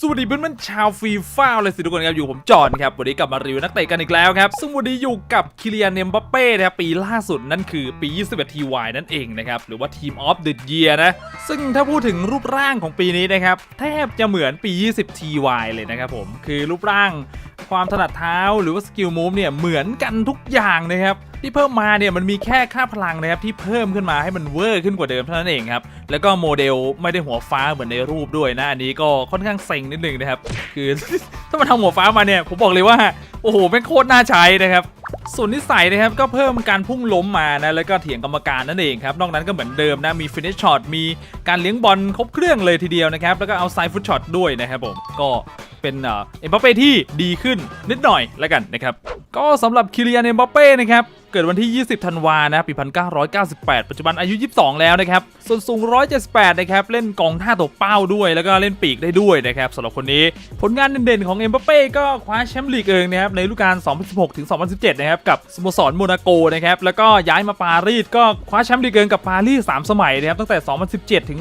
สวัสดีเพื่อนๆชาวฟีฟ่าเลยสิทุกคนครับอยู่ผมจอห์นครับวันนี้กลับมารีวิวนักเตะกันอีกแล้วครับซึ่งวันนี้อยู่กับคิเลียนเนมบัปเป้นะครับปีล่าสุดนั่นคือปี 21 TY นั่นเองนะครับหรือว่า Team of the Year นะซึ่งถ้าพูดถึงรูปร่างของปีนี้นะครับแทบจะเหมือนปี 20 TY เลยนะครับผมคือรูปร่างความถนัดเท้าหรือว่าสกิลมูฟเนี่ยเหมือนกันทุกอย่างนะครับที่เพิ่มมาเนี่ยมันมีแค่ค่าพลังนะครับที่เพิ่มขึ้นมาให้มันเวอร์ขึ้นกว่าเดิมเท่านั้นเองครับแล้วก็โมเดลไม่ได้หัวฟ้าเหมือนในรูปด้วยนะอันนี้ก็ค่อนข้างเซ็งนิดนึงนะครับคือถ้ามันทำหัวฟ้ามาเนี่ยผมบอกเลยว่า อ้โหเป็นโคตรน่าใช้นะครับส่วนนิสัยนะครับก็เพิ่มการพุ่งล้มมานะแล้วก็เถียงกรรมการนั่นเองครับนอกนั้นก็เหมือนเดิมนะมีฟินิชช็อตมีการเลี้ยงบอลครบเครื่องเลยทีเดียวนะครับแล้วก็เอาไซฟุตช็อตด้วยนะครับผมก็เป็นเอ็มบัปเป้ที่ดีขึ้นนิดหน่อยแล้วกันนะครับก็สำหรับคิริยานเอ็มบัปเป้นะครับ กิดวันที่ 20 ธันวานะปี 1998 ปัจจุบันอายุ 22 แล้วนะครับ ส่วนสูง 178 นะครับ เล่นกองท่าตัวเป้าด้วย แล้วก็เล่นปีกได้ด้วยนะครับสำหรับคนนี้ ผลงานเด่นๆของเอ็มบัปเป้ก็คว้าแชมป์ลีกเองนะครับ ในฤดูกาล 2016 ถึง 2017 นะครับ กับสโมสรโมนาโกนะครับ แล้วก็ย้ายมาปารีสก็คว้าแชมป์ลีกเองกับปารีส 3 สมัยนะครับ ตั้งแต่ 2017 ถึง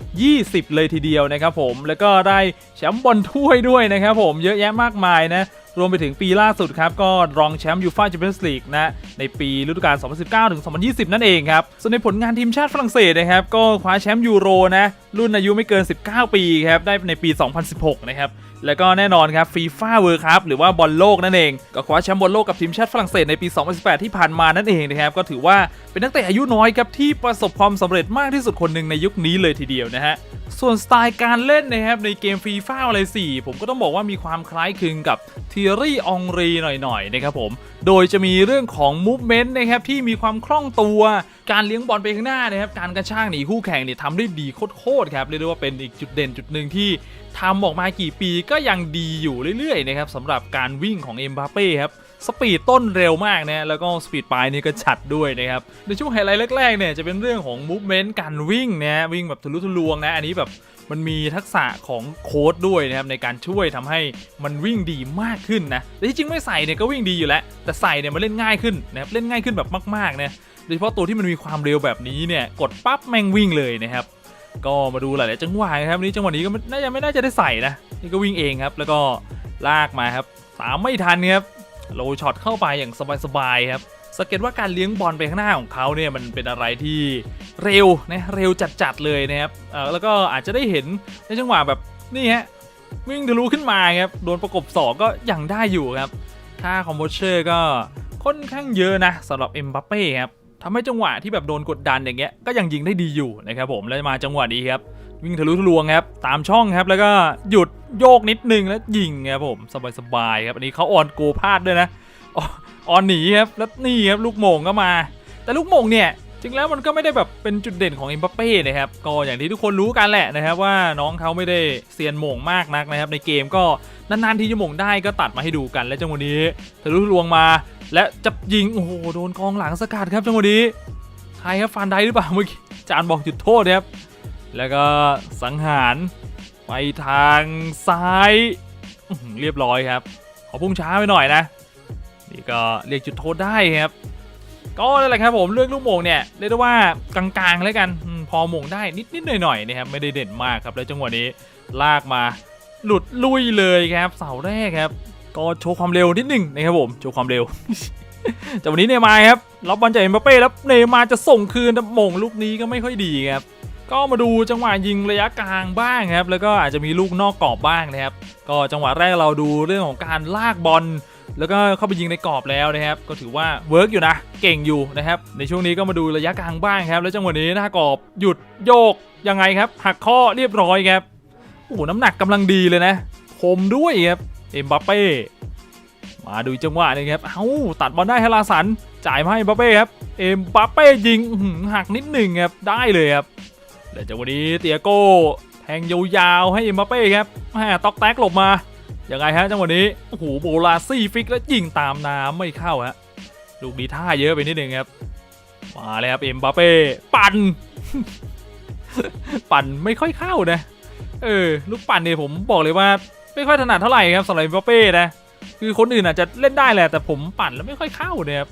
2020 เลยทีเดียวนะครับผม แล้วก็ได้แชมป์บอลถ้วยด้วยนะครับผม เยอะแยะมากมายนะ รวมไปถึงปีล่าสุดครับ ก็รองแชมป์ยูฟ่าแชมเปี้ยนส์ลีกนะในปีฤดูกาล 2019 ถึง 2020 นั่นเองครับ ส่วนในผลงานทีมชาติฝรั่งเศสนะครับ ก็คว้าแชมป์ยูโรนะรุ่นอายุไม่เกิน 19 ปีครับ ได้ในปี 2016 นะครับ แล้วก็แน่นอนครับฟีฟ่าเวิร์คัพหรือว่าบอลโลกนั่นเอง ก็คว้าแชมป์บอลโลกกับทีมชาติฝรั่งเศสในปี 2018 ที่ผ่านมานั่นเองนะครับก็ถือว่าเป็นนักเตะอายุน้อยครับที่ประสบความสำเร็จมากที่สุดคนหนึ่งในยุคนี้เลยทีเดียวนะฮะส่วนสไตล์การเล่นนะครับในเกมฟรีฟ้าอะไร4ผมก็ต้องบอกว่ามีความคล้ายคลึงกับเทีรี่องรีหน่อยๆนะครับผม โดยจะมีเรื่องของมูฟเมนต์นะครับที่มีความคล่องตัว การเลี้ยงบอลไปข้างหน้านะครับ การกระชากหนีคู่แข่งเนี่ยทำได้ดีโคตรๆครับ เรียกได้ว่าเป็นอีกจุดเด่นจุดหนึ่งที่ทำออกมากี่ปีก็ยังดีอยู่เรื่อยๆนะครับสำหรับการวิ่งของเอ็มบาเป้ครับ สปีดต้นเร็วมากนะแล้วก็สปีดปลายนี่ก็ชัดด้วยนะครับ ในช่วงไฮไลท์แรกๆเนี่ยจะเป็นเรื่องของมูฟเมนต์การวิ่งนะวิ่งแบบทะลุทะลวงนะอันนี้แบบมันมีทักษะของโค้ดด้วยนะครับในการช่วยทำให้มันวิ่งดีมากขึ้นนะแต่ที่จริงไม่ใส่เนี่ยก็วิ่งดีอยู่แล้ว แต่ใส่เนี่ยมันเล่นง่ายขึ้นนะครับเล่นง่ายขึ้นแบบมากๆนะโดยเฉพาะตัวที่มันมีความเร็วแบบนี้เนี่ยกดปั๊บแม่งวิ่งเลยนะครับก็มาดูหลายๆจังหวะนะครับนี่จังหวะนี้ก็น่าจะไม่น่าจะได้ใส่นะนี่ก็วิ่งเองครับ แล้วก็ลากมาครับตามไม่ทันครับ โลช็อตเข้าไปอย่างสบายๆครับสังเกตว่าการเลี้ยงบอลไปข้างหน้าของเขาเนี่ยมันเป็นอะไรที่เร็วนะเร็วจัดๆเลยนะครับแล้วก็อาจจะได้เห็นในจังหวะแบบนี่ฮะวิ่งทะลุขึ้นมาครับโดนประกบสองก็ยังได้อยู่ครับค่าคอมโบเชอร์ก็ค่อนข้างเยอะนะสำหรับเอ็มบัปเป้ครับทำให้จังหวะที่แบบโดนกดดันอย่างเงี้ยก็ยังยิงได้ดีอยู่นะครับผมแล้วมาจังหวะนี้ครับ วิ่งทะลุทะลวงครับตามช่องครับแล้วก็หยุดโยกนิดนึงแล้วยิงครับผมสบายๆครับอันนี้เขาออนโกพลาดด้วยนะอออนหนีครับแล้วนี่ครับลูกโมงก็มา แต่ลูกโมงเนี่ยจริงแล้วมันก็ไม่ได้แบบเป็นจุดเด่นของเอ็มบัปเป้นะครับก็อย่างที่ทุกคนรู้กันแหละนะครับว่าน้องเขาไม่ได้เซียนโมงมากนักนะครับในเกมก็นานๆที่จะโมงได้ก็ตัดมาให้ดูกันและจังหวะนี้ทะลุทะลวงมา และจับยิงโอ้โหโดนกองหลังสกัดครับจังหวะนี้ใครครับฟันไดหรือเปล่าเมื่อกี้จานบอกจุดโทษครับ แล้วก็สังหารไปทางซ้ายเรียบร้อยครับ ขอพุ่งช้าไปหน่อยนะ นี่ก็เรียกจุดโทษได้ครับ ก็นั่นแหละครับผมเรื่องลูกโมงเนี่ยเรียกได้ว่ากลางๆแล้วกันพอโมงได้นิดๆหน่อยๆนะครับไม่ได้เด่นมากครับแล้วจังหวะนี้ลากมาหลุดลุยเลยครับ เสาแรกครับ ก็โชว์ความเร็วนิดหนึงนะครับผมโชว์ความเร็วจากวันนี้เนย์มาครับรับบอลจากเอ็มบัปเป้แล้วเนยมาจะส่งคืนแต่มงลูกนี้ก็ไม่ค่อยดีครับ ก็มาดูจังหวะยิงระยะกลางบ้างครับ แล้วก็อาจจะมีลูกนอกกรอบบ้างนะครับ ก็จังหวะแรกเราดูเรื่องของการลากบอลแล้วก็เข้าไปยิงในกรอบแล้วนะครับ ก็ถือว่าเวิร์กอยู่นะ เก่งอยู่นะครับ ในช่วงนี้ก็มาดูระยะกลางบ้างครับ แล้วจังหวะนี้หน้ากรอบหยุดโยกยังไงครับ หักข้อเรียบร้อยครับโอ้โหน้ำหนักกำลังดีเลยนะคมด้วยครับเอ็มบัปเป้มาดูจังหวะนี้ครับเอ้าตัดบอลได้ฮาลาสันจ่ายมาให้บัปเป้ครับเอ็มบัปเป้ยิงหักนิดหนึ่งครับได้เลยครับ แล้วจังหวะนี้เตียโก้แทงยาวๆให้เอ็มบัปเป้ครับแหมตอกแตกหลบมายังไงฮะจังหวะนี้โอ้โหโบลาซี่ฟิกแล้วยิงตามน้ำไม่เข้าฮะลูกนี้ท่าเยอะไปนิดนึงครับ มาเลยครับเอ็มบัปเป้ปั่น ปั่นไม่ค่อยเข้านะ เออ ลูกปั่นเนี่ยผมบอกเลยว่า ไม่ค่อยถนัดเท่าไหร่ครับสำหรับเอ็มบัปเป้นะคือคนอื่นอาจจะเล่นได้แหละแต่ผมปั่นแล้วไม่ค่อยเข้าเนี่ยครับ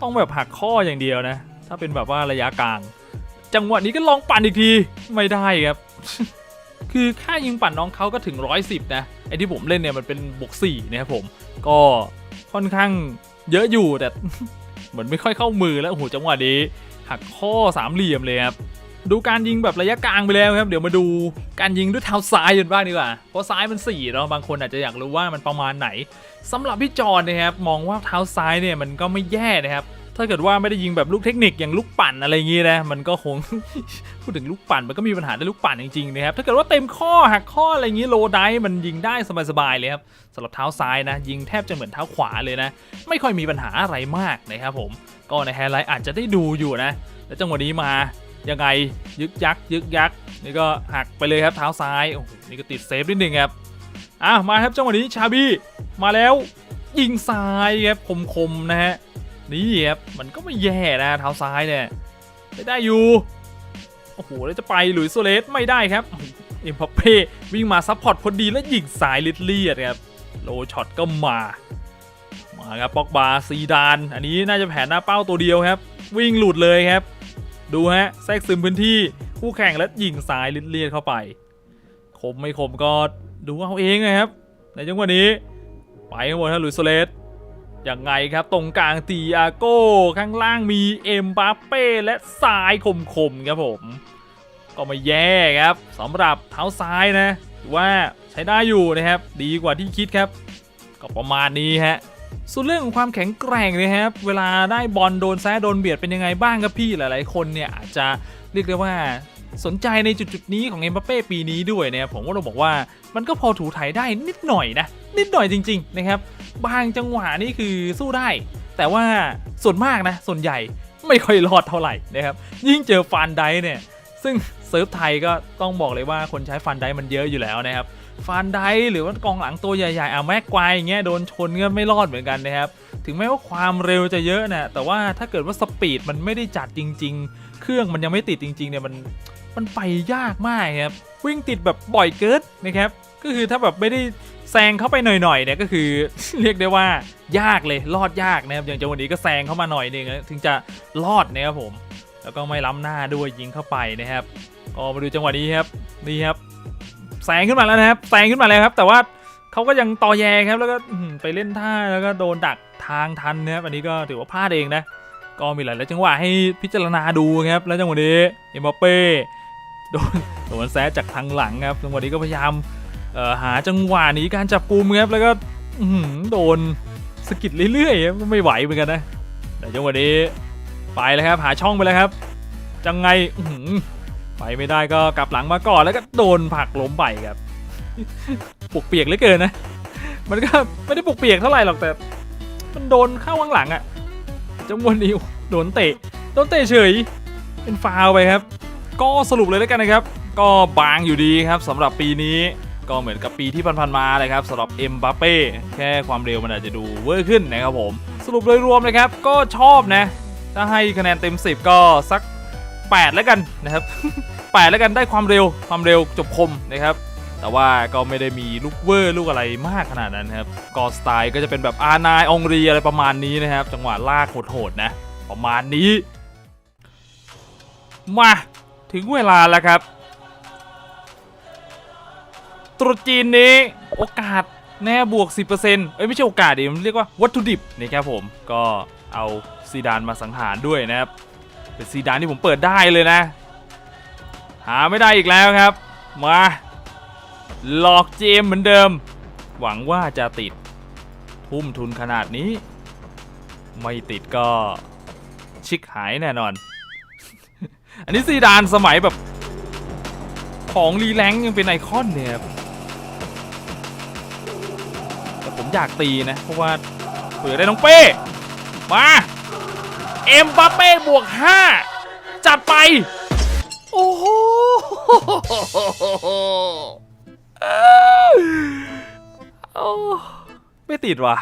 ต้องแบบหักข้ออย่างเดียวนะ ถ้าเป็นแบบว่าระยะกลาง จังหวะนี้ก็ลองปั่นอีกทีไม่ได้ครับ คือค่ายิงปั่นน้องเขาก็ถึง 110 นะไอที่ผมเล่นเนี่ยมันเป็นบวก4นะครับผม ก็ค่อนข้างเยอะอยู่แต่เหมือนไม่ค่อยเข้ามือแล้วโอ้โหจังหวะนี้หักข้อสามเหลี่ยมเลยครับดูการยิงแบบระยะกลางไปแล้วครับ เดี๋ยวมาดูการยิงด้วยเท้าซ้ายกันบ้างดีกว่าเพราะซ้ายมัน4เนาะบางคนอาจจะอยากรู้ว่ามันประมาณไหนสำหรับพี่จอนนะครับมองว่าเท้าซ้ายเนี่ยมันก็ไม่แย่นะครับ ถ้าเกิดว่าไม่ได้ยิงแบบลูกเทคนิคอย่างลูกปั่นอะไรอย่างงี้นะมันก็คง พูดถึงลูกปั่นมันก็มีปัญหาในลูกปั่นจริงๆนะครับถ้าเกิดว่าเต็มข้อหักข้ออะไรอย่างงี้โลไดมันยิงได้สบายๆเลยครับสำหรับเท้าซ้ายนะ ยิงแทบจะเหมือนเท้าขวาเลยนะ ไม่ค่อยมีปัญหาอะไรมากนะครับผมก็ในไฮไลท์อาจจะได้ดูอยู่นะ แล้วจังหวะนี้มายังไงยึกยักยึกยักนี่ก็หักไปเลยครับเท้าซ้ายโอ้โหนี่ก็ติดเซฟนิดนึงครับอะมาครับจังหวะนี้ชาบี้มาแล้วยิงซ้ายครับคมๆนะฮะ นี่ครับมันก็ไม่แย่นะเท้าซ้ายเนี่ยไม่ได้อยู่ โอ้โห แล้วจะไปหลุยโซเลสไม่ได้ครับ เอ็มพัเป้วิ่งมาซัพพอร์ตพอดีแล้วยิงสายลิดเลียดครับ โลช็อตก็มา มาครับป็อกบาซีดาน อันนี้น่าจะแผนหน้าเป้าตัวเดียวครับ วิ่งหลุดเลยครับ ดูฮะแทรกซึมพื้นที่คู่แข่งแล้วยิงซ้ายลิดเลียดเข้าไป คมไม่คมก็ดูเอาเองนะครับ ในจังหวะนี้ ไปข้างบนฮะลุยโซเลส ยังไงครับตรงกลางตีอาโก้ข้างล่างมีเอ็มบัปเป้และซ้ายคมๆครับผม ก็ไม่แย่ครับสำหรับเท้าซ้ายนะถือว่าใช้ได้อยู่นะครับ ดีกว่าที่คิดครับ ก็ประมาณนี้ฮะส่วนเรื่องของความแข็งแกร่งนะครับ เวลาได้บอลโดนแซะโดนเบียดเป็นยังไงบ้างครับพี่หลายๆ คนเนี่ยอาจจะเรียกได้ว่าสนใจในจุดๆนี้ของเอ็มบัปเป้ปีนี้ด้วยนะครับผมก็ต้องบอกว่ามันก็พอถูถ่ายได้นิดหน่อยนะ นิดหน่อยจริง ๆ นะครับ บางจังหวะนี่คือสู้ได้ แต่ว่าส่วนมากนะ ส่วนใหญ่ไม่ค่อยรอดเท่าไหร่นะครับ ยิ่งเจอฟันไดเนี่ย ซึ่งเซิร์ฟไทยก็ต้องบอกเลยว่าคนใช้ฟันไดมันเยอะอยู่แล้วนะครับฟันไดหรือว่ากองหลังตัวใหญ่ๆอะแม็กควายอย่างเงี้ยโดนชนก็ไม่รอดเหมือนกันนะครับ ถึงแม้ว่าความเร็วจะเยอะนะแต่ว่าถ้าเกิดว่าสปีดมันไม่ได้จัดจริง ๆ เครื่องมันยังไม่ติดจริงๆเนี่ยมันมันไปยากมากครับวิ่งติดแบบบ่อยเกินนะครับก็คือถ้าแบบไม่ได้ แซงเข้าไปหน่อยๆเนี่ยก็คือ เรียกได้ว่ายากเลยรอดยากนะครับอย่างจังหวะนี้ก็แซงเข้ามาหน่อยหนึงถึงจะรอดนะครับผม แล้วก็ไม่ล้ำหน้าด้วยยิงเข้าไปนะครับก็มาดูจังหวะนี้ครับนี่ครับแซงขึ้นมาแล้วนะครับแซงขึ้นมาแล้วครับ แต่ว่าเขาก็ยังต่อแยครับแล้วก็ไปเล่นท่าแล้วก็โดนดักทางทันนะครับอันนี้ก็ถือว่าพลาดเองนะก็มีหลายจังหวะให้พิจารณาดูครับ แล้วจังหวะนี้เอ็มบัปเป้โดนโดนแซะจากทางหลังครับจังหวะนี้ก็พยายาม หาจังหวะหนีการจับกลุ่มครับแล้วก็โดนสกิดเรื่อยๆไม่ไหวเหมือนกันนะแต่จังหวะนี้ไปแล้วครับ หาช่องไปแล้วครับจังไงอืไปไม่ได้ก็กลับหลังมาก่อนแล้วก็โดนผักล้มไปครับปวกเปียกเหลือเกินนะ มันก็ไม่ได้ปวกเปียกเท่าไหร่หรอกแต่ มันโดนเข้าข้างหลังอะจังหวะนี้โดนเตะโดนเตะเฉย เป็นฟาวไปครับ ก็สรุปเลยแล้วกันนะครับ ก็บางอยู่ดีครับสำหรับปีนี้ ก็เหมือนกับปีที่ผ่านๆมาเลยครับสำหรับเอ็มบัปเป้แค่ความเร็วมันอาจจะดูเวอร์ขึ้นนะครับผม สรุปโดยรวมเลยครับก็ชอบนะ ถ้าให้คะแนนเต็ม 10 ก็สัก 8 แล้วกันนะครับ 8 แล้วกันได้ความเร็วความเร็วจบคมนะครับแต่ว่าก็ไม่ได้มีลูกเวอร์ลูกอะไรมากขนาดนั้นครับก็สไตล์ก็จะเป็นแบบอานายองรีอะไรประมาณนี้นะครับ จังหวะลากโหดๆนะ ประมาณนี้ มาถึงเวลาแล้วครับ ตรุษจีนนี้โอกาสแน่บวก 10%เอ้ยไม่ใช่โอกาสดิมันเรียกว่าวัตถุดิบนะครับผมก็เอาซีดานมาสังหารด้วยนะครับเป็นซีดานที่ผมเปิดได้เลยนะ หาไม่ได้อีกแล้วครับ มาหลอกเจมเหมือนเดิม หวังว่าจะติดทุ่มทุนขนาดนี้ ไม่ติดก็ชิกหายแน่นอน อันนี้ซีดานสมัยแบบของรีแลงยังเป็นไอคอนเนี่ย ผมอยากตีนะ เพราะว่าเผื่อได้น้องเป้ มา เอ็มบัปเป้บวก 5 จัดไป โอ้โหไม่ติดว่ะ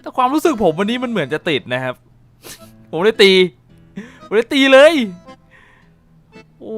แต่ความรู้สึกผมวันนี้มันเหมือนจะติดนะครับ ผมได้ตี ผมได้ตีเลย โอ้